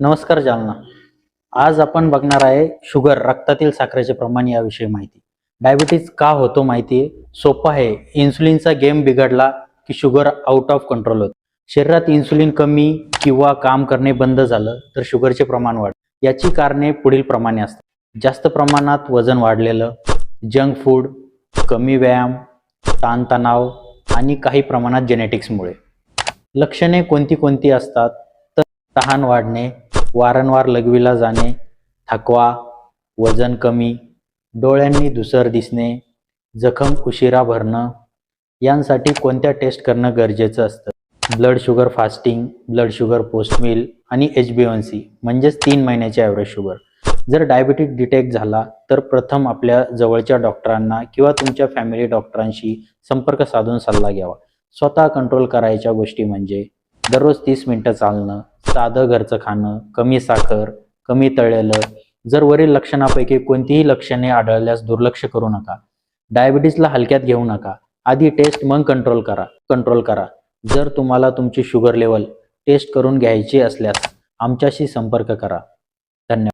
नमस्कार जालना. आज आपण बघणार आहे शुगर रक्तातील साखरेचे प्रमाण याविषयी माहिती. डायबिटीज का होतो माहिती? सोपं आहे. इन्सुलिनचा गेम बिघडला की शुगर आउट ऑफ कंट्रोल होत. शरीरात इन्सुलिन कमी किंवा काम करणे बंद झालं तर शुगरचे प्रमाण वाढ याची कारणे पुढील प्रमाणे असतात. जास्त प्रमाणात वजन वाढलेलं जंक फूड कमी व्यायाम ताणतणाव आणि काही प्रमाणात जेनेटिक्समुळे लक्षणे कोणती कोणती असतात? तर तहान वाढणे वारंवार लघवीला जाणे थकवा वजन कमी डोळ्यांनी धुसर दिसणे जखम उशिरा भरणं यांसाठी कोणत्या टेस्ट करणं गरजेचं असतं? Blood sugar fasting blood sugar post meal आणि एच बी वन सी म्हणजेच तीन महिन्याचे ॲव्हरेज शुगर. जर डायबिटीक डिटेक्ट झाला तर प्रथम आपल्या जवळच्या डॉक्टरांना किंवा तुमच्या फॅमिली डॉक्टरांशी संपर्क साधून सल्ला घ्यावा. स्वतः कंट्रोल करायच्या गोष्टी म्हणजे दररोज तीस मिनटं चालणं साधं घरचं खाणं कमी साखर कमी तळलेलं जर वरील लक्षणापैकी कोणतीही लक्षणे आढळल्यास दुर्लक्ष करू नका. डायबिटीसला हलक्यात घेऊ नका. आधी टेस्ट मग कंट्रोल करा. कंट्रोल करा. जर तुम्हाला तुमची शुगर लेवल टेस्ट करून घ्यायची असल्यास आमच्याशी संपर्क करा. धन्यवाद.